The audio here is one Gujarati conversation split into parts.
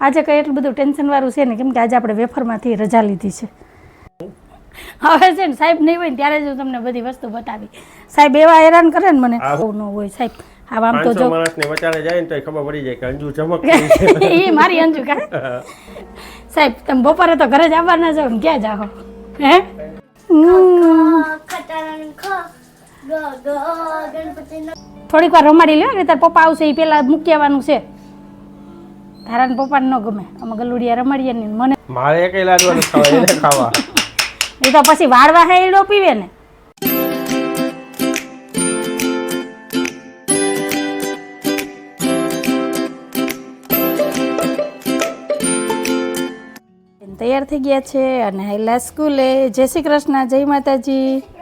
આજે કંઈ એટલું બધું ટેન્શન વાળું છે ને કેમ કે આજે આપણે વેફરમાંથી રજા લીધી છે. હવે છે ને સાહેબ નહીં હોય ને ત્યારે જ હું તમને બધી વસ્તુ બતાવી. સાહેબ એવા હેરાન કરે ને મને. આવું ન હોય સાહેબ. હા આમ તો જો માણસને વચારે જાય ને તો ખબર પડી જાય કે અંજુ ચમક એ મારી અંજુ કા? સાહેબ તમે બપોરે તો ઘરે જ આવવાના છો ને ક્યાં જાઓ? હે? થોડીક વાર રમાડી લ્યો ને તાર પપ્પા આવશે એ પેલા મૂકી આવવાનું છે. તારા પપ્પાને ન ગમે. અમે ગલુડિયા રમાડીએ ને મને મારે કઈ લાડવાનું ખાવા એને ખાવા. એ તો પછી વાળવા હે એડો પીવે ને. તૈયાર થઈ ગયા છે અને હેલા સ્કૂલે. જય શ્રી કૃષ્ણ જય માતાજી.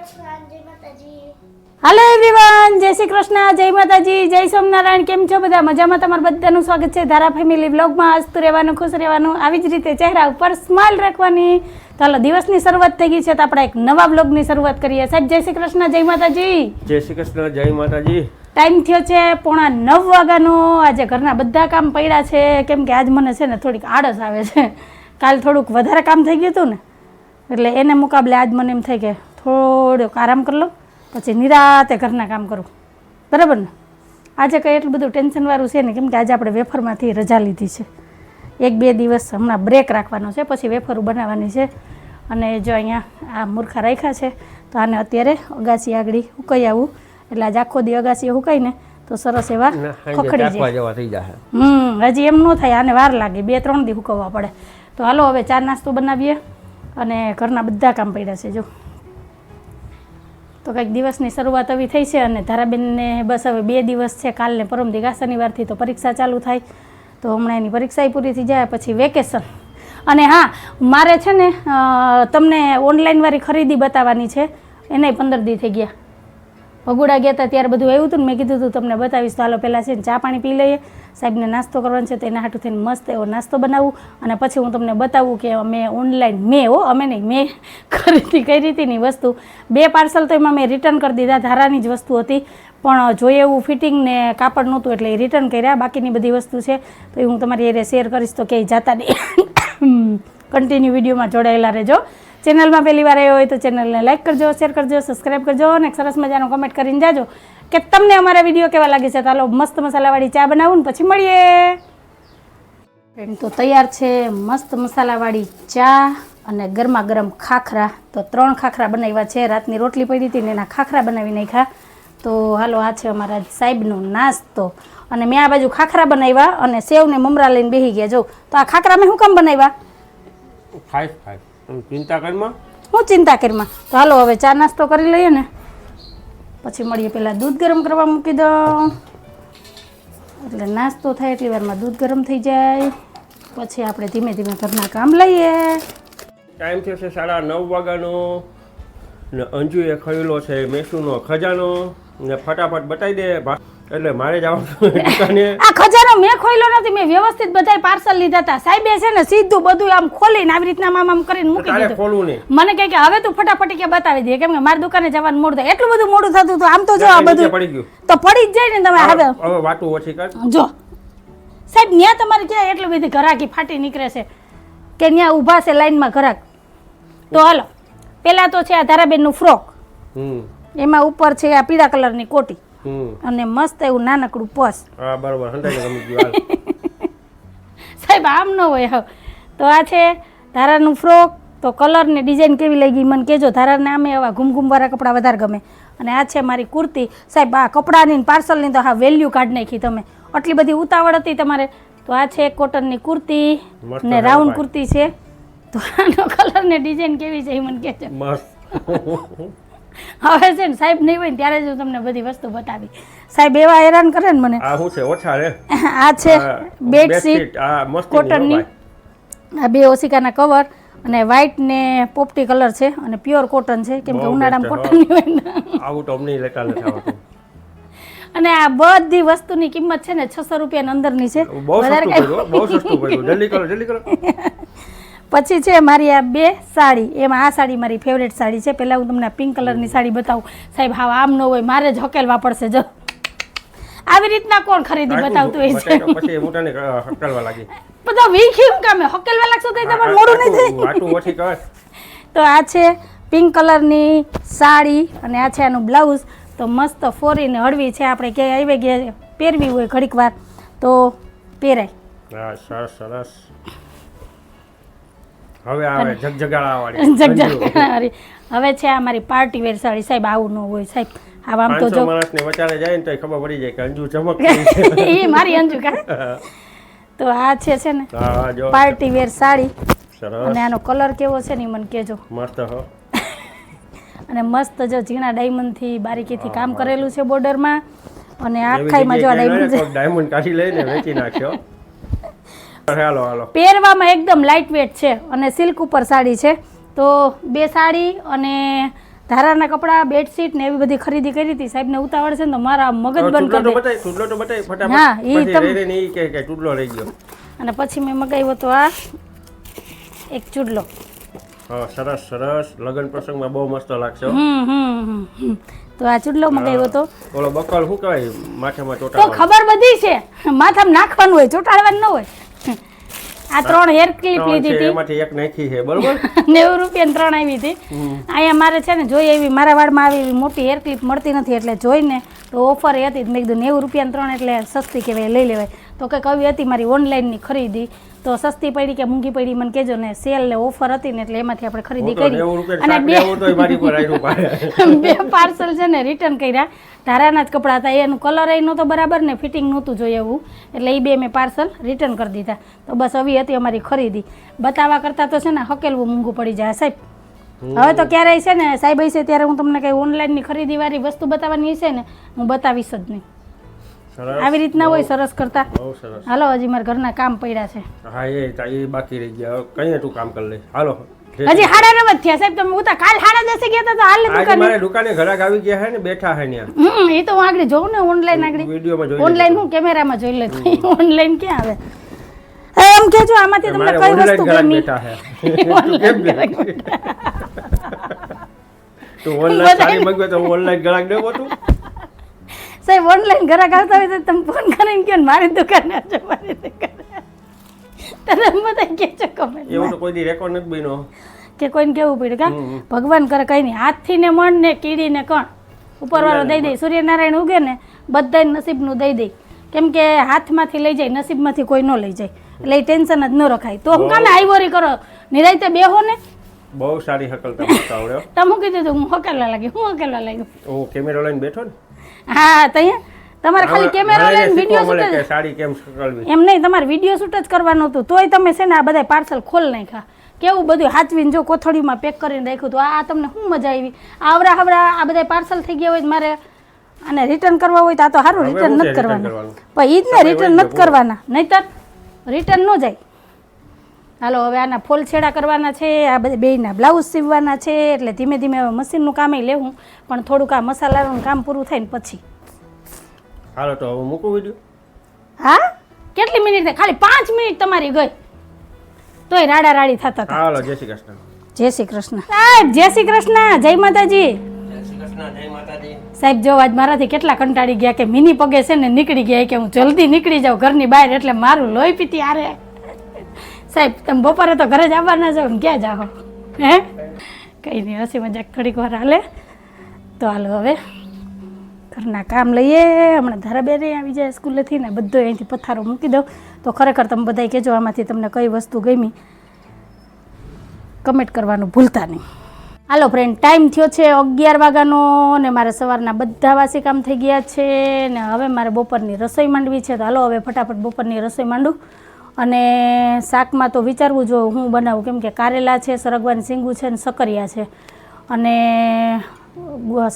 હાલો એવરીવન જય શ્રી કૃષ્ણ જય માતાજી જય સોમનારાયણ કેમ છો બધા? મજામાં તમારું બધાનું સ્વાગત છે ધારા ફેમિલી બ્લોગમાં હસતું રહેવાનું ખુશ રહેવાનું આવી જ રીતે ચહેરા ઉપર સ્માઇલ રાખવાની. ચાલો દિવસની શરૂઆત થઈ ગઈ છે તો આપણે એક નવા બ્લોગની શરૂઆત કરીએ. સાહેબ જય શ્રી કૃષ્ણ જય માતાજી. જય શ્રી કૃષ્ણ જય માતાજી. ટાઈમ થયો છે પોણા નવ વાગ્યાનો. આજે ઘરના બધા કામ પડ્યા છે. કેમ કે આજ મને છે ને થોડીક આળસ આવે છે. કાલ થોડુંક વધારે કામ થઈ ગયું હતું ને. એટલે એને મુકાબલે આજ મને એમ થાય કે થોડોક આરામ કરી લો. પછી નિરાતે ઘરના કામ કરું. બરાબર ને? આજે કંઈ એટલું બધું ટેન્શનવાળું છે ને કેમ કે આજે આપણે વેફરમાંથી રજા લીધી છે. એક બે દિવસ હમણાં બ્રેક રાખવાનો છે પછી વેફરો બનાવવાની છે. અને જો અહીંયા આ મૂર્ખા રાખ્યા છે તો આને અત્યારે અગાસી આગળ ઉકાઈ આવું. એટલે આજ આખો દી અગાસી હુકાઈને તો સરસ એવા ખખડી જાય. હમ હજી એમ ન થાય આને વાર લાગે બે ત્રણ દી હુકવવા પડે. તો હાલો હવે ચા નાસ્તો બનાવીએ અને ઘરના બધા કામ પડ્યા છે જો. તો કંઈક દિવસની શરૂઆત આવી થઈ છે અને ધારાબેનને બસ હવે બે દિવસ છે કાલને પરમ દિગા શનિવારથી તો પરીક્ષા ચાલુ થાય. તો હમણાં એની પરીક્ષા પૂરી થઈ જાય, પછી વેકેશન. અને હા, મારે છે ને તમને ઓનલાઈનવાળી ખરીદી બતાવવાની છે. એને પંદર દી થઈ ગયા. ભગુડા ગયા હતા ત્યારે બધું આવ્યું હતું ને મેં કીધું હતું તમને બતાવીશ. તો હાલો, પહેલાં છે ને ચા પાણી પી લઈએ. સાહેબને નાસ્તો કરવાનો છે તો એના હાટું થઈને મસ્ત એવો નાસ્તો બનાવું અને પછી હું તમને બતાવું કે અમે ઓનલાઈન મેં હો, અમે નહીં, મેં ખરીદી કરી હતી ની વસ્તુ. બે પાર્સલ તો એમાં મેં રિટર્ન કરી દીધા, ધારાની જ વસ્તુ હતી. પણ જોઈએ એવું ફિટિંગ ને કાપડ નહોતું એટલે એ રિટર્ન કર્યા. બાકીની બધી વસ્તુ છે તો એ હું તમારી એરે શેર કરીશ. તો ક્યાંય જાતા નહીં. કન્ટિન્યુ વિડીયોમાં જોડાયેલા રહેજો. ચેનલમાં પહેલી વાર આવ્યો હોય તો ચેનલને લાઇક કરજો શેર કરજો સબસ્ક્રાઈબ કરજો અને સરસ મજાનો કમેન્ટ કરીને જાજો કે તમને અમારા વીડિયો કેવા લાગે છે. ચાલો મસ્ત મસાલાવાળી ચા બનાવું ને પછી મળીએ. ફ્રેન્ડ તો તૈયાર છે મસ્ત મસાલાવાળી ચા અને ગરમા ગરમ ખાખરા. તો ત્રણ ખાખરા બનાવ્યા છે. રાતની રોટલી પડી હતી ને એના ખાખરા બનાવી નાખ્યા. તો હાલો, આ છે અમારા સાહેબનો નાસ્તો. અને મેં આ બાજુ ખાખરા બનાવ્યા અને સેવને મમરા લઈને બેસી ગયા. જો, તો આ ખાખરા મેં શું કામ બનાવ્યા? ચિંતા કરમાં હું ચિંતા કરમાં તો હાલો હવે ચા નાસ્તો કરી લઈએ ને. પછી મળીએ પહેલાં દૂધ ગરમ કરવા મૂકી દઉં એટલે નાસ્તો થાય એટલી વારમાં દૂધ ગરમ થઈ જાય. પછી આપણે ધીમે ધીમે ઘરના કામ લઈએ. ટાઈમ થયો છે સાડા નવ વાગ્યાનો. ને અંજુએ ખરીલો છે મેસુનો ખજાનો. ને ફટાફટ બતાવી દે. એટલે મારે જવાનું દુકાને. આ મેં ખોલ્યો નથી મેં વ્યવસ્થિત બધાય પાર્સલ લીધા હતા. સાહેબે છે ને સીધું બધું આમ ખોલીને આવી રીતના આમ આમ કરીને મૂકી તારે દીધું. ખોલવું નહીં મને કહે કે હવે તું ફટાફટ કે બતાવી દે. કેમ કે મારી દુકાને જવાનું મોડું થાય. એટલું બધું મોડું થતું હતું. આમ તો જો આ નીચે બધું પડી ગયું. તો પડી જ જાય ને તમે હવે હવે. વાતું ઓછી કર. જો. સાહેબ ત્યાં તમારે ક્યાં એટલી બધી ઘરાકી ફાટી નીકળે છે? કે ત્યાં ઊભા છે લાઈનમાં ઘરાક. તો હાલો. પહેલાં તો છે આ ધારાબેનનું ફ્રોક. હમ. એમાં ઉપર છે આ પીળા કલરની કોટી. અને મસ્ત એવું નાનકડું પસ. હા બરોબર. સાહેબ આમ ન હોય હવે. તો આ છે ધારાનું ફ્રોક તો કલર ને ડિઝાઇન કેવી લાગી મને કહેજો. ધારાને આમે એવા ઘૂમઘૂમવાળા કપડાં વધારે ગમે. અને આ છે મારી કુર્તી. સાહેબ આ કપડાની પાર્સલની તો હા વેલ્યુ કાઢી નાખી તમે. આટલી બધી ઉતાવળ હતી તમારે. તો આ છે કોટનની કુર્તી ને રાઉન્ડ કુર્તી છે. તો આનો કલર ને ડિઝાઇન કેવી છે એ મને કહેજો. મસ્ત. હવે છે ને સાહેબ નહીં હોય ને ત્યારે જ હું તમને બધી વસ્તુ બતાવી. સાહેબ એવા હેરાન કરે ને મને. આ શું છે? ઓછા રે. આ છે બેડશીટ આ મસ્ત કોટનની આ બે ઓશિકાના કવર અને વ્હાઇટ ને પોપટી કલર છે અને પ્યોર કોટન છે. કેમ કે ઉનાળામાં કોટન કોટનની હોય ને. આવું તો અમને લેતા લેતા અને આ બધી વસ્તુની કિંમત છે ને છસો રૂપિયાની અંદરની છે. બહુ સસ્તું પડ્યું. જલ્દી કરો જલ્દી કરો. પછી છે મારી આ બે સાડી. એમાં આ સાડી મારી ફેવરેટ સાડી છે. પહેલાં હું તમને પિંક કલરની સાડી બતાવું. સાહેબ હા આમ ન હોય મારે જ હકેલવા પડશે જો. આવી રીતના કોણ ખરીદી બતાવતું હોય છે? પછી લાગી. બધા વીખી હું કામે? હકેલવા લાગશો તો તમારે મોડું નહીં થાય. વાટું ઓછી કર. તો આ છે પિંક કલરની સાડી અને આ છે આનું બ્લાઉઝ તો મસ્ત ફોરીને હળવી છે. આપણે ક્યાંય આવી ગયા પહેરવી હોય ઘડીક વાર. તો પહેરાય. સરસ સરસ. હવે આવે જગજગાળા વાળી જગજગ હવે છે આ મારી પાર્ટી વેર સાડી સાહેબ આવું ન હોય સાહેબ. આ આમ તો જો માણસને વચારે જાય ને તો ખબર પડી જાય કે અંજુ ચમક એ મારી અંજુ કા? તો આ છે છે ને પાર્ટી વેર સાડી. સરસ. અને આનો કલર કેવો છે ને મને કેજો. મસ્ત હો. અને મસ્ત જો ઝીણા ડાયમંડથી બારીકીથી કામ કરેલું છે બોર્ડરમાં. અને આખાઈમાં જો ડાયમંડ ડાયમંડ કાઢી લઈને વેચી નાખ્યો. હાલો હાલો. પહેરવામાં એકદમ લાઇટ વેટ છે અને સિલ્ક ઉપર સાડી છે. તો બે સાડી અને ધારાના કપડા બેડશીટ ને એવી બધી ખરીદી કરી હતી. સાહેબ ને ઉતાવળ છે ને તો મારા મગજ બંધ કરી બતાય ચૂડલો તો બતાય હા, એ ઈ તમ- ઈ કહે કે ચૂડલો લઈ ગયો. અને પછી મેં મગાવ્યો તો આ એક ચૂડલો. હા સરસ સરસ. લગ્ન પ્રસંગમાં બહુ મસ્ત લાગશે હમ હમ તો આ ચૂડલો મગાવ્યો તો. ઓલો બકલ શું કહેવાય? માથામાં તો ખબર બધી છે. માથામાં નાખવાનું હોય ચોટાડવાનું ન હોય. આ ત્રણ હેર ક્લિપ લીધી હતી. એમાંથી એક નાખી છે બરોબર? નેવું રૂપિયા ત્રણ આવી હતી. અહીંયા મારે છે ને જોઈ એવી મારા વાળમાં આવી એવી મોટી હેર ક્લિપ મળતી નથી એટલે જોઈને તો ઓફર એ હતી. મેં કીધું નેવું રૂપિયા ત્રણ એટલે સસ્તી કહેવાય લઈ લેવાય. તો કંઈક આવી હતી મારી ઓનલાઈનની ખરીદી. તો સસ્તી પડી કે મોંઘી પડી મને કહેજો ને સેલ ને ઓફર હતી ને એટલે એમાંથી આપણે ખરીદી કરી. અને બે બે પાર્સલ છે ને રિટર્ન કર્યા. ધારાના જ કપડાં હતા. એનું કલર એ નહોતો બરાબર ને ફિટિંગ નહોતું જોઈએ એવું. એટલે એ બે મેં પાર્સલ રિટર્ન કરી દીધા. તો બસ આવી હતી અમારી ખરીદી. બતાવવા કરતાં તો છે ને હકેલવું મોંઘું પડી જાય સાહેબ. હવે તો ક્યારેય છે ને સાહેબ હશે ત્યારે હું તમને કઈ ઓનલાઈનની ખરીદી વાળી વસ્તુ બતાવવાની હશે ને હું બતાવીશ જ નહીં. આવી રીતના હોય સરસ કરતા. હાલો હજી મારા ઘરના કામ પડ્યા છે. હા એ એ બાકી રહી ગયા. કઈ તું કામ કરી લે? હાલો હજી હાડા નવ થયા સાહેબ તમે ઉતા કાલ હાડા દસે ગયા હતા તો હાલ દુકાને મારે દુકાને ઘરાક આવી ગયા છે ને બેઠા છે ત્યાં. હમ એ તો હું આગળ જોઉં ને ઓનલાઈન આગળ. વિડીયોમાં જોઈ ઓનલાઈન હું કેમેરામાં જોઈ લેતો ઓનલાઈન ક્યાં આવે? એમ આમાંથી તમને કઈ વસ્તુ ગમી? તું ઓનલાઈન સાડી મંગવે તો ઓનલાઈન ઘરાક દેવો તું સાહેબ ઓનલાઈન ઘરાક આવતા હોય તો તમે ફોન કરીને કહો ને મારી દુકાને આવજો મારી દુકાને તમે બધા કહેજો કમેન્ટ એવું તો કોઈ દી રેકોર્ડ નથી બન્યો. કે કોઈને કેવું પડ્યું? કા. ભગવાન કરે કઈ નહીં. હાથથી ને મણ ને કીડી ને કણ. ઉપરવાળો દઈ દે સૂર્યનારાયણ ઉગે ને બધાય નસીબનું દઈ દે. કેમ કે હાથમાંથી લઈ જાય નસીબમાંથી કોઈ ન લઈ જાય. એટલે એ ટેન્શન જ ન રખાય. તો હું કાને આઈવરી કરો. નિરાયતે બેહો ને. બહુ સારી હકલ તમે આવડ્યો તમે કીધું હતું હું હકલવા લાગી હું હકલવા લાગી. ઓ કેમેરો લઈને બેઠો ને? હા તો તમારે ખાલી કેમેરા લઈને વિડિયો શૂટ કે સાડી કેમ સકળવી એમ નહીં તમારે વીડિયો શૂટ જ કરવાનું હતું તોય તમે છે ને આ બધા પાર્સલ ખોલ નાખ્યા. કેવું બધું હાચવીને જો કોથળીમાં પેક કરીને રાખ્યું હતું આ તમને શું મજા આવી? આવરા હવરા આ બધા પાર્સલ થઈ ગયા હોય મારે. અને રિટર્ન કરવા હોય તો આ તો સારું રિટર્ન નથી કરવાનું. કરવાનું? પણ એ જ ને રિટર્ન નથી કરવાના. નહીતર રિટર્ન ન જાય. હાલો હવે આના ફોલ છેડા કરવાના છે આ બધા બેયના બ્લાઉઝ સીવવાના છે એટલે ધીમે ધીમે હવે મશીનનું કામે લેવું પણ થોડુંક આ મસાલાનું કામ પૂરું થાય ને પછી. હાલો તો હવે મૂકું વીડિયો હા? કેટલી મિનિટ થઈ ખાલી પાંચ મિનિટ તમારી ગઈ. તોય રાડા રાડી થતા હતા. હાલો જય શ્રી કૃષ્ણ. જય શ્રી કૃષ્ણ. સાહેબ જય શ્રી કૃષ્ણ. જય માતાજી. સાહેબ, જો આજ મારાથી કેટલા કંટાળી ગયા કે મિની પગે છે ને નીકળી ગયા કે હું જલ્દી નીકળી જાઉં ઘરની બહાર એટલે મારું લોહી પીતી આરે. સાહેબ, તમે બપોરે તો ઘરે જ આવવાના જાઓ ને ક્યાં જાઓ? હે? કંઈ નહીં, હસી મજાક ઘડીક વાર હાલે. તો હાલો હવે ઘરના કામ લઈએ. હમણાં ધારાબેને આવી જાય સ્કૂલેથી ને બધો અહીંથી પથારો મૂકી દઉં. તો ખરેખર તમે બધાય કહેજો, આમાંથી તમને કઈ વસ્તુ ગમી. કમેન્ટ કરવાનું ભૂલતા નહીં. હાલો ફ્રેન્ડ ટાઈમ થયો છે અગિયાર વાગ્યાનો ને મારે સવારના બધા વાસી કામ થઈ ગયા છે ને હવે મારે બપોરની રસોઈ માંડવી છે. તો હાલો હવે ફટાફટ બપોરની રસોઈ માંડું અને શાકમાં તો વિચારવું જો હું બનાવું. કેમ કે કારેલા છે, સરગવાની સિંગું છે ને સકરિયા છે. અને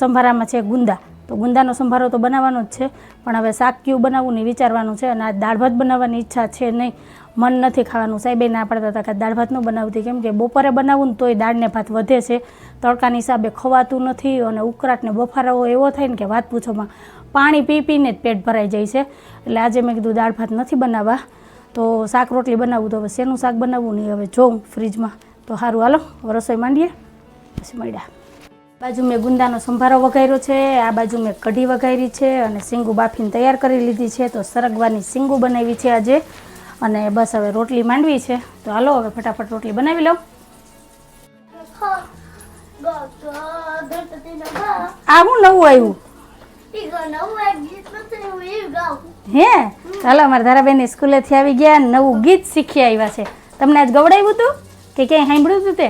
સંભારામાં છે ગુંદા. તો ગુંદાનો સંભારો તો બનાવવાનો જ છે. પણ હવે શાક કયું બનાવવું ને વિચારવાનું છે અને આ દાળ ભાત બનાવવાની ઈચ્છા છે નહીં. મન નથી ખાવાનું. સાહેબે ના પાડતા હતા કે દાળ ભાતનું બનાવતી. કેમ કે બપોરે બનાવું ને તોય દાળને ભાત વધે છે. તડકાની હિસાબે ખવાતું નથી અને ઉકળાટ ને બફારાઓ એવો થાય ને કે વાત પૂછોમાં પાણી પી પીને જ પેટ ભરાઈ જાય છે. એટલે આજે મેં કીધું દાળ ભાત નથી બનાવવા. તો શાક રોટલી બનાવવું તો હવે શેનું શાક બનાવવું નહીં હવે જોઉં ફ્રીજમાં. તો સારું હાલો રસોઈ માંડીએ. પછી મળ્યા બાજુ મેં ગુંદાનો સંભારો વઘાર્યો છે. આ બાજુ મેં કઢી વઘારી છે અને સિંગુ બાફીને તૈયાર કરી લીધી છે. તો સરગવાની સિંગુ બનાવી છે આજે. અને બસ હવે રોટલી માંડવી છે. તો હાલો હવે ફટાફટ રોટલી બનાવી લઉં. આ હું નવું આવ્યું? હે? ચાલો અમારા ધારાબેન સ્કૂલેથી આવી ગયા નવું ગીત શીખી આવ્યા છે. તમને આજ ગવડાવ્યું હતું? કે ક્યાંય સાંભળ્યું હતું તે?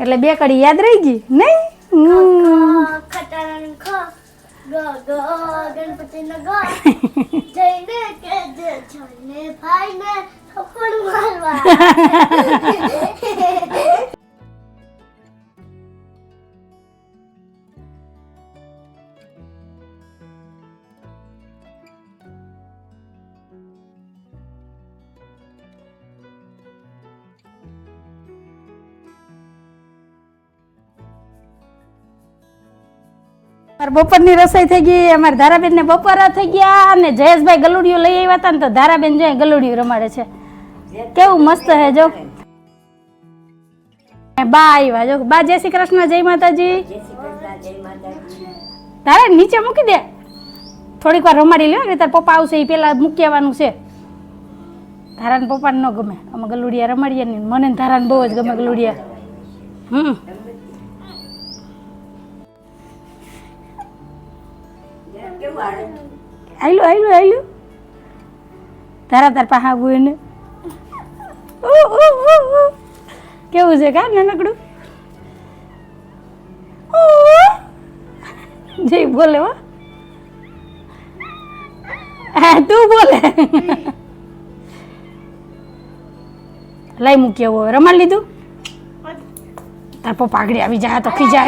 એટલે બે કડી યાદ રહી ગઈ? નહીં? ખટારાનું ખ ગ. જઈને કે જે જઈને ભાઈને થપ્પડ મારવા. અમારે બપોરની રસોઈ થઈ ગઈ, અમારે ધારાબેનને બપોરા થઈ ગયા અને જયેશભાઈ ગલુડિયું લઈ આવ્યા હતા ને તો ધારાબેન જો ગલુડિયું રમાડે છે. કેવું મસ્ત હે જો. બા આવ્યા જો. બા જય શ્રી કૃષ્ણ, જય માતાજી. તારે નીચે મૂકી દે. થોડીક વાર રમાડી લ્યો ને તાર પપ્પા આવશે એ પેલા મૂકી આવવાનું છે. ધારાને પપ્પાને ન ગમે. અમે ગલુડિયા રમાડીએ ને મને ધારાને બહુ જ ગમે ગલુડિયા. હમ. આયલું આયલું આયલું. તારા તાર પાહા ઉ. કેવું છે કા નાનકડું. જય બોલે હો. હા, તું બોલે. લઈ મૂકી આવું હવે. લીધું? તાર પપ્પા આગળ આવી જાય તો ખીજા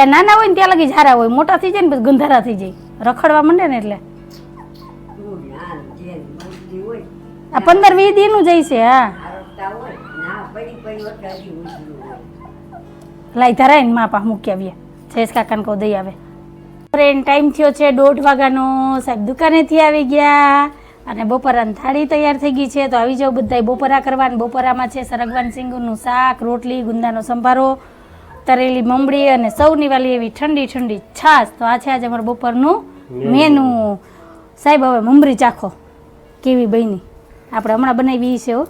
એ નાના હોય ને ત્યાં લગી ઝારા હોય, મોટા થઈ જાય ને પછી ગંધારા થઈ જાય. રખડવા માંડે ને એટલે. આ પંદર વીસ દીનું જાય છે હા. લાઈ ધરાય ને માપા મૂકી આવીએ. જયેશ કાકાને કહું દઈ આવે. ફ્રેન્ડ ટાઈમ થયો છે દોઢ વાગ્યાનો. સાહેબ દુકાનેથી આવી ગયા અને બપોરાની થાળી તૈયાર થઈ ગઈ છે. તો આવી જાઓ બધાય બપોરા કરવાની. બપોરામાં છે સરગવાન સિંગનું શાક, રોટલી, ગુંદાનો સંભારો. તરેલી મમડી અને સૌની વાલી એવી ઠંડી ઠંડી છાશ. તો આ છે આજે અમારું બપોરનું મેનુ. સાહેબ હવે મમરી ચાખો. કેવી બની? આપણે હમણાં બનાવી છે હો.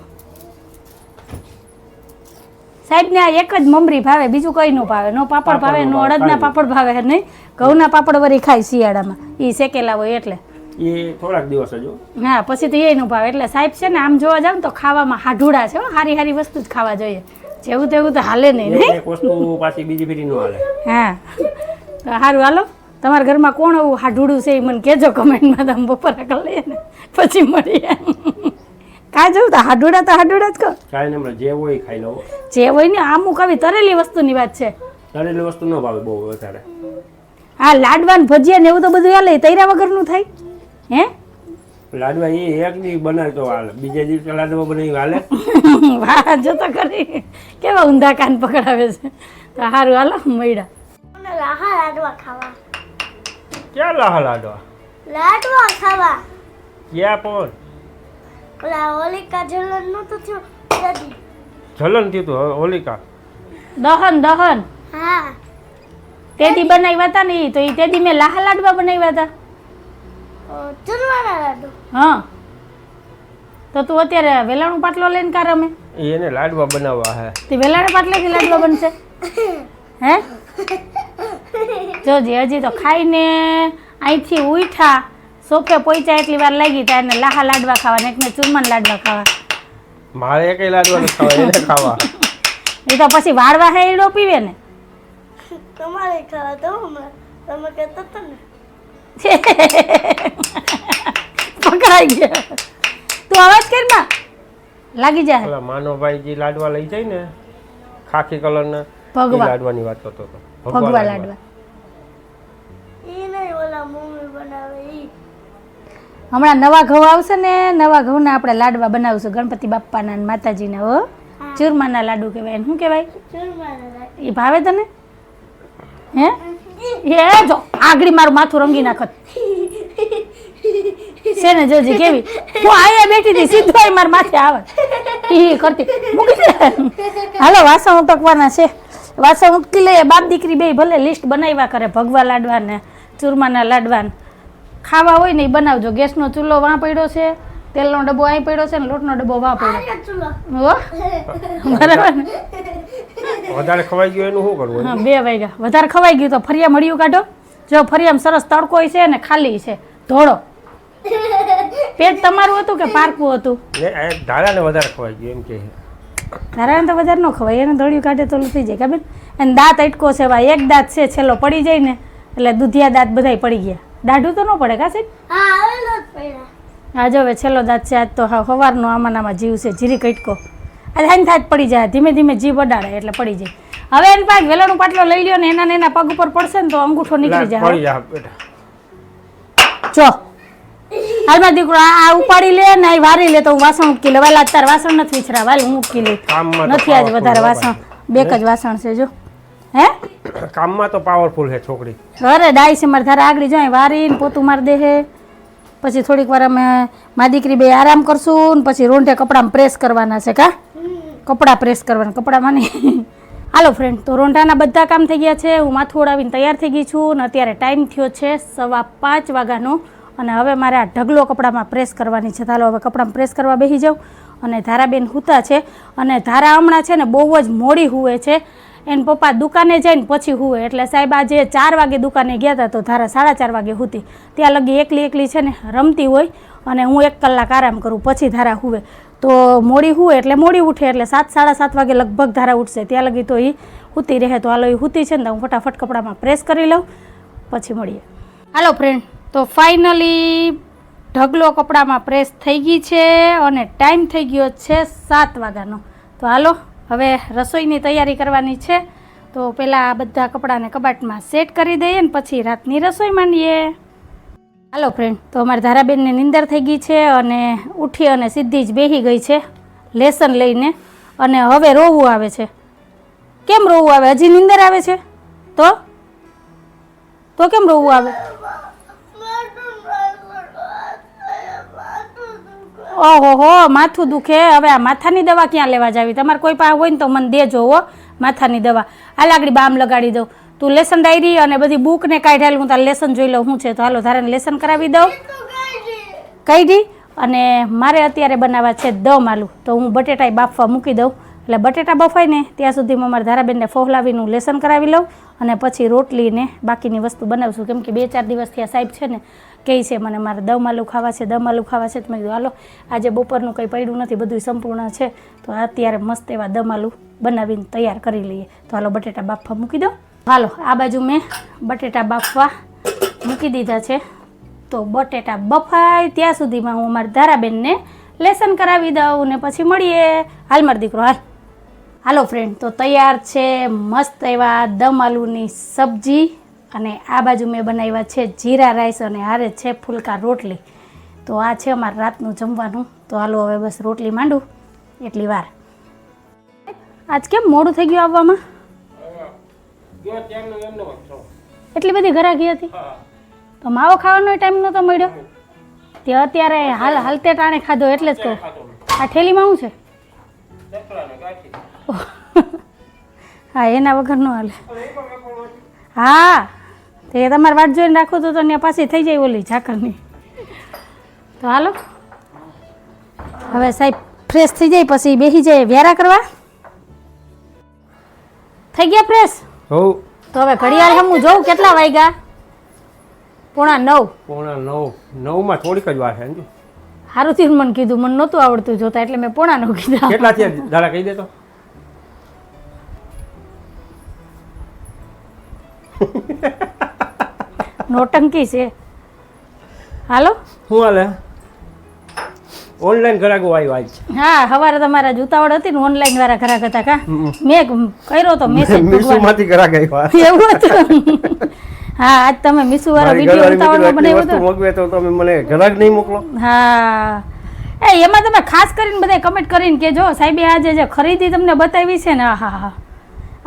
સાહેબને આ એક જ મમરી ભાવે બીજું કંઈ ન ભાવે. નો પાપડ ભાવે નો અડદના પાપડ ભાવે નહીં? ઘઉંના પાપડ વરી ખાય શિયાળામાં. એ શેકેલા હોય એટલે. એ થોડાક દિવસ હજુ હા. પછી તો એ નું ભાવે. એટલે સાહેબ છે ને આમ જોવા જાવ તો ખાવામાં હાઢુડા છે હો. હારી સારી વસ્તુ જ ખાવા જોઈએ. જેવું તેવું તો હાલે નહીં એક વસ્તુ પાછી બીજી ફેરી ન હાલે. હા. તો સારું હાલો. તમારા ઘરમાં કોણ એવું હાઢુડું છે એ મને કહેજો કમેન્ટમાં તમે બપોરા કરી લઈએ ને પછી મળીએ. કાં જવું તો હાડુડા તો હાડુડા જ કહો. કાંઈ નહીં જે હોય ખાઈ લઉં જે હોય ને અમુક આવી તરેલી વસ્તુની વાત છે. તળેલી વસ્તુ ન ભાવે બહુ વધારે. હા લાડવાન ભજીયા ને એવું તો બધું હાલે તૈરા વગરનું થાય? હે? લાડવા એ એક દી બનાવતો હાલે. બીજા દિવસે લાડવા બનાવી હાલે. વાહ જો તો કરી કેવા ઊંધા કાન પકડાવે છે. તો હારું હાલો મળ્યા. મને લાહા લાડવા ખાવા. ક્યાં લાહા લાડવા? લાડવા ખાવા. ક્યાં પણ? ઓલા હોલિકા જલન નતું થયું દાદી. જલન થયું તું હોલિકા. દહન દહન. હા. તેદી બનાવ્યા હતા ને તો એ તેદી મેં લાહા લાડવા બનાવ્યા હતા. ચૂરવાના લાડુ. હા. તો તું અત્યારે વેલાણું પાટલો લઈને કા રમે એને લાડવા બનાવવા હે. તે વેલાણા પાટલેથી લાડવા બનશે? હે? જોજી હજી તો ખાઈને અહીંથી ઉઠા. સોફે પહોંચ્યા એટલી વાર લાગી ત્યાં એને લાહા લાડવા ખાવા ને એકને ચૂરમાન લાડવા ખાવા. મારે કઈ લાડવા ખાવા એને ખાવા. એ તો પછી વાળવા હે એડો પીવે ને તમારે ખાવા તો તમે કહેતા હતા ને. પકડાઈ ગયા. તું અવાજ કરમાં લાગી જાય ઓલા માનવભાઈ જે લાડવા લઈ જાય ને ખાખી કલરના ભગવા. લાડવાની વાત કરતો હતો. ભગવા લાડવા. ઈ નહીં ઓલા મમ્મી બનાવે ઈ હમણાં નવા ઘઉં આવશે ને નવા ઘઉંના આપણે લાડવા બનાવશું. ગણપતિ બાપ્પાના ને માતાજીના હો. ચૂરમાના લાડુ કહેવાય શું કહેવાય? એ ભાવે તને? હે? એ જો આગળી મારું માથું રંગી નાખત. છે ને જોજી કેવી? હું અહીંયા બેઠી હતી સીધો આવી મારા માથે આવે. ઈ કરતી. મૂકી દે હાલો વાસણ ઉટકવાના છે. વાસણ ઉટકી લઈએ બાપ દીકરી બે ભલે લિસ્ટ બનાવ્યા કરે ભગવા લાડવા ને ચૂરમાના લાડવાને. ખાવા હોય ને એ બનાવજો. ગેસનો ચૂલો વાં પડ્યો છે તેલનો ડબ્બો અહીં પડ્યો છે ને લોટનો ડબ્બો વાં પડ્યો. હો? બરાબર? વધારે ખવાઈ ગયું એનું શું કરવું? હા બે વાગ્યા. વધારે ખવાઈ ગયું તો ફરિયા મળ્યું કાઢો. જો ફરિયામ સરસ તડકો છે ને ખાલી છે ધોળો. પેટ તમારું હતું કે પારકું હતું? આ ધારાને વધારે ખવાઈ ગયું એમ કે તારા તો વધારે ન ખવાય એને ધોળિયું કાઢે તો થઈ જાય ખબર? અને દાંત અટકો છે ભાઈ એક દાંત છે છેલ્લો પડી જાય ને એટલે દૂધિયા દાંત બધાય પડી ગયા. દાઢું તો ન પડે કા સાહેબ? હા જ હવે છેલ્લો દાંત છે આજ તો હા સવારનો આમાં આમાં જીવ છે જીરી કટકો. આજ હાઈન થાય પડી જાય ધીમે ધીમે જીવ અડાડે એટલે પડી જાય. હવે એની પાસે વેલાનો પાટલો લઈ લ્યો ને એના ને એના પગ ઉપર પડશે ને તો અંગૂઠો નીકળી જાય પડી જા બેટા. જો. હાલમાં દીકરો આ ઉપાડી લે ને આ વારી લે તો હું વાસણ ઉટકી લે વાલા તાર વાસણ નથી વિચરા વાલ હું ઉટકી લે નથી આજ વધારે વાસણ. બેક જ વાસણ છે જો. હે? કામમાં તો પાવરફુલ છે છોકરી. અરે ડાઈ છે મારે તારે આગળ જાય વારીને પોતું માર દે હે. પછી થોડીક વાર અમે મા દીકરી બે આરામ કરશું ને પછી રોંઢે કપડામાં પ્રેસ કરવાના છે કા? કપડાં પ્રેસ કરવાના કપડામાં નહીં હાલો ફ્રેન્ડ તો રોંઢાના બધા કામ થઈ ગયા છે. હું માથું ઓળાવીને તૈયાર થઈ ગઈ છું અને અત્યારે ટાઈમ થયો છે સવા પાંચ વાગ્યાનો. અને હવે મારે આ ઢગલો કપડામાં પ્રેસ કરવાની છે. ચાલો હવે કપડામાં પ્રેસ કરવા બેસી જાઉં. અને ધારાબેન હુતા છે. અને ધારા હમણાં છે ને બહુ જ મોડી હુવે છે. એને પપ્પા દુકાને જઈને પછી હુએ એટલે સાહેબ આજે ચાર વાગે દુકાને ગયા હતા તો ધારા સાડા ચાર વાગે હુતી. ત્યાં લગી એકલી એકલી છે ને રમતી હોય અને હું એક કલાક આરામ કરું, પછી ધારા હુવે. તો મોડી હુવે એટલે મોડી ઉઠે એટલે સાત, સાડા સાત વાગે લગભગ ધારા ઉઠશે. ત્યાં લગી તો એ હુતી રહે. તો હાલો એ હુતી છે ને તો હું ફટાફટ કપડામાં પ્રેસ કરી લઉં, પછી મળીએ. હાલો ફ્રેન્ડ તો ફાઇનલી ઢગલો કપડામાં પ્રેસ થઈ ગઈ છે અને ટાઈમ થઈ ગયો છે સાત વાગ્યાનો. તો હાલો, હવે રસોઈની તૈયારી કરવાની છે. તો પહેલાં આ બધા કપડાને કબાટમાં સેટ કરી દઈએ ને પછી રાતની રસોઈ માંડીએ. હાલો ફ્રેન્ડ તો અમારી ધારાબેનને નિંદર થઈ ગઈ છે અને ઉઠી અને સીધી જ બેસી ગઈ છે લેસન લઈને. અને હવે રોવું આવે છે. કેમ રોવું આવે? હજી નિંદર આવે છે? તો? તો કેમ રોવું આવે? ઓહો, હો, માથું દુખે. હવે આ માથાની દવા ક્યાં લેવા જાવી? તમારે કોઈ પાસે હોય ને તો મને દેજો, હો, માથાની દવા. આ લાગડી બામ લગાડી દઉં. તું લેસન ડાયરી અને બધી બુક ને કાઢેલ હું તારે લેસન જોઈ લઉં. શું છે? તો હાલો તારે લેસન કરાવી દઉં. કાઢી અને મારે અત્યારે બનાવવા છે દમ આલુ. તો હું બટેટાય બાફવા મૂકી દઉં. એટલે બટેટા બફાય ને, ત્યાં સુધીમાં મારા ધારાબેનને ફોહલાવીને લેસન કરાવી લઉં. અને પછી રોટલી ને બાકીની વસ્તુ બનાવશું. કેમ કે બે ચાર દિવસથી આ સાહેબ છે ને કહે છે, મને મારે દમ આલુ ખાવા છે, દમ આલુ ખાવા છે. તો મેં કીધું, હાલો, આજે બપોરનું કંઈ પડ્યું નથી બધું સંપૂર્ણ છે. તો અત્યારે મસ્ત એવા દમ આલુ બનાવીને તૈયાર કરી લઈએ. તો હાલો, બટેટા બાફવા મૂકી દો હાલો, આ બાજુ મેં બટેટા બાફવા મૂકી દીધા છે. તો બટેટા બફાય ત્યાં સુધીમાં હું અમારી ધારાબેનને લેસન કરાવી દઉં ને પછી મળીએ. હાલ, મારો દીકરો, હાલ. હાલો ફ્રેન્ડ તો તૈયાર છે, મસ્ત એવા દમ આલુની સબ્જી. અને આ બાજુ મેં બનાવ્યા છે જીરા રાઈસ અને હારે છે ફૂલકા રોટલી. તો આ છે અમારે રાતનું જમવાનું. તો હાલો હવે બસ રોટલી માંડું. એટલી વાર. આજ કેમ મોડું થઈ ગયું આવવામાં? એટલી બધી ઘરાકી હતી? તો માવો ખાવાનો ટાઈમ નહોતો મળ્યો? તે અત્યારે હાલ, હાલતે ટાણે ખાધો એટલે જ કહું. આ થેલીમાં શું છે? હા, એના વગર ન હાલે. હા. તે તમારે વાટ જોઈને રાખો તો ત્યાં પાછી થઈ જાય ઓલી ઝાકરની તો હાલો. હવે સાહેબ ફ્રેશ થઈ જાય પછી બેસી જાય વ્યારા કરવા? થઈ ગયા ફ્રેશ હોવ તો હવે ઘડિયાળ હમું જોઉં કેટલા વાગ્યા? પોણા નવ. પોણા નવ. નવમાં થોડીક જ વાર છે સારું થયું મને કીધું મને નહોતું આવડતું જોતા એટલે મેં પોણા નવ કીધા. કેટલા થયા? દાડા કહી દેતો નોટંકી છે. હાલો? શું હાલે? ઓનલાઈન ઘરાકો આવ્યો આજ હા હવારે તમારા જૂતાવડ હતી ને ઓનલાઈન વાળા ઘરાક હતા કા? મેં કર્યો તો મેસેજ મીસુમાંથી ઘરાક આવ્યા એવું હતું. હા આજ તમે મીસુ વાળો વીડિયો ઉતાવળમાં બનાવ્યો હતો. મગવે તો તમે મને ઘરાક નહીં મોકલો. હા. એ એમાં તમે ખાસ કરીને બધા કમેન્ટ કરીને કે જો સાહેબે આજે જે ખરીદી તમને બતાવી છે ને હા હા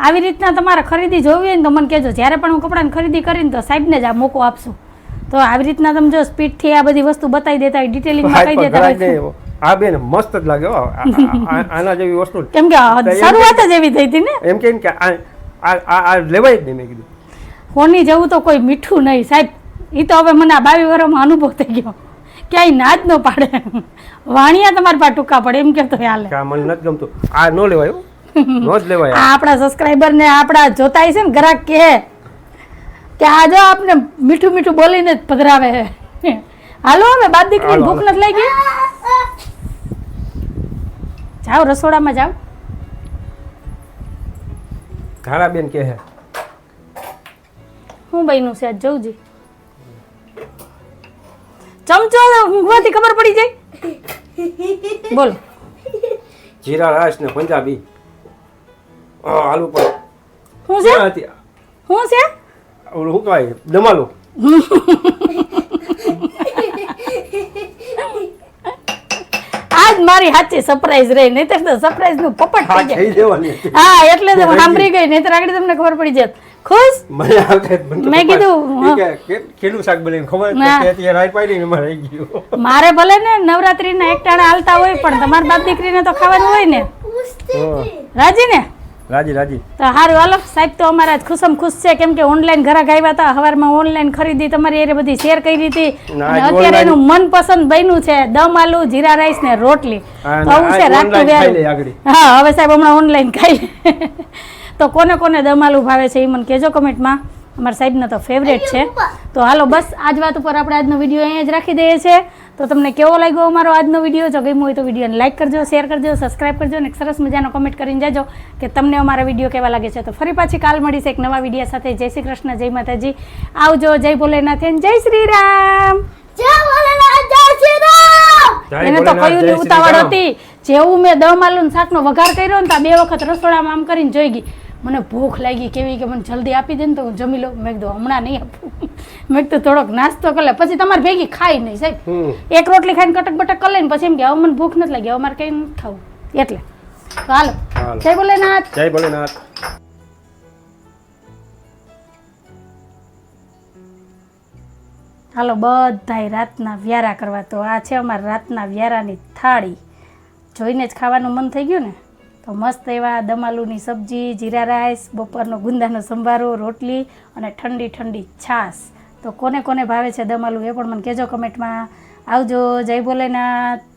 આવી રીતના તમારે ખરીદી જોવી હોય ને તો મને કહેજો. જ્યારે પણ હું કપડાની ખરીદી કરીને તો સાહેબને જ આ મોકો આપશું. તો આવી રીતના તમે જો સ્પીડથી આ બધી વસ્તુ બતાવી દેતા હોય ડિટેલિંગમાં કહી દેતા હોય આ બેન મસ્ત જ લાગે આના જેવી વસ્તુ. કેમ કે શરૂઆત જ એવી થઈ હતી ને? એમ કે કે આ આ લેવાય જ નહીં મેં કીધું. હોની જેવું તો કોઈ મીઠું નહીં. સાહેબ એ તો હવે મને આ બાવી વર્ષમાં અનુભવ થઈ ગયો. ક્યાંય ના જ ન પાડે. વાણિયા તમારા પાસે ટૂંકા પડે એમ કેમ તો હાલે. મને નથી ગમતું. આ ન લેવાય. નો જ લેવાય આ. આપણા સબસ્ક્રાઇબર ને આપણા જોતા છે ને ગ્રાહક કે કે આ જો આપને મીઠું મીઠું બોલીને જ પધરાવે છે. હાલો હવે બાદ દીકરી ભૂખ નથી લાગી? જાઓ રસોડામાં જાઓ. ધારાબેન કે હે હું નું છે આજ જોઉંજી ચમચો ઊંઘવાથી ખબર પડી જાય. બોલો. જીરા રાસ ને પંજાબી. આલુ પણ. શું છે? હતી? શું છે? ઓલું શું કહેવાય? દમાલું. આજ મારી સાચી સરપ્રાઈઝ રહી નહીતર તો સરપ્રાઈઝનું પપટ થઈ જાય હા એટલે તો સાંભળી ગઈ નહીતર આગળ તમને ખબર પડી જાત. ખુશ? મેં કીધું, ઈ કે કે- કેટલું શાક બનાવ્યું ખબર ના. રાઈ પાડી ને મારે ગયું. મારે ભલે ને નવરાત્રીના એક ટાણા હાલતા હોય પણ તમારી બાપ દીકરીને તો ખાવાનું હોય ને. રાજી ને? રાજી રાજી. તો સારું હાલો. સાહેબ તો અમારા ખુશમ ખુશ છે. કેમ કે ઓનલાઈન ઘરાક આવ્યા હતા. હવારમાં ઓનલાઈન ખરીદી તમારી એ બધી શેર કરી હતી. અત્યારે એનું મનપસંદ બન્યું છે. દમ આલુ જીરા રાઈસ ને રોટલી. તો આવું છે રાખતું. હા હવે સાહેબ હમણાં ઓનલાઈન ખાઈ તો કોને કોને દમ આલુ ભાવે છે એ મને કહેજો કમેન્ટમાં અમારા સાહેબનો તો ફેવરેટ છે. તો હાલો બસ આજ વાત ઉપર આપણે આજનો વીડિયો અહીંયા જ રાખી દઈએ છીએ. તો તમને કેવો લાગ્યો અમારો આજનો વીડિયો? જો ગમ્યો હોય તો વિડીયોને લાઇક કરજો શેર કરજો સબસ્ક્રાઈબ કરજો અને એક સરસ મજાનો કમેન્ટ કરીને જાજો કે તમને અમારા વીડિયો કેવા લાગે છે. તો ફરી પાછી કાલ મળીશ એક નવા વીડિયો સાથે. જય શ્રી કૃષ્ણ જય માતાજી. આવજો જય ભોલેનાથ જય શ્રી રામ. જય ભોલેનાથ, જય શ્રી રામ. એને તો કયું ની ઉતાવળ હતી? જેવું મેં દમ આલુ શાકનો વઘાર કર્યો ને તો બે વખત રસોડામાં આમ કરીને જોઈ ગઈ. મને ભૂખ લાગી કેવી કે મને જલ્દી આપી દે ને તો હું જમી લઉં. મેં કીધું હમણાં નહીં આપું. મેં કીધું થોડોક નાસ્તો કરી લે. પછી તમારે ભેગી ખાઈ નહીં સાહેબ. એક રોટલી ખાઈને કટક બટક કરી લઈને પછી એમ કે હવે મને ભૂખ નથી લાગી હવે મારે કંઈ નથી ખાવું. એટલે. હાલો. હાલો. જય ભોલેનાથ. જય ભોલેનાથ. હાલો બધાય રાતના વ્યારા કરવા. તો આ છે અમારા રાતના વ્યારાની થાળી. જોઈને જ ખાવાનું મન થઈ ગયું ને? તો મસ્ત એવા દમાલુની સબ્જી, જીરા રાઈસ, બપોરનો ગુંદાનો સંભારો, રોટલી અને ઠંડી ઠંડી છાશ. તો કોને કોને ભાવે છે દમાલું એ પણ મને કહેજો કમેન્ટમાં. આવજો, જય ભોલેનાથ.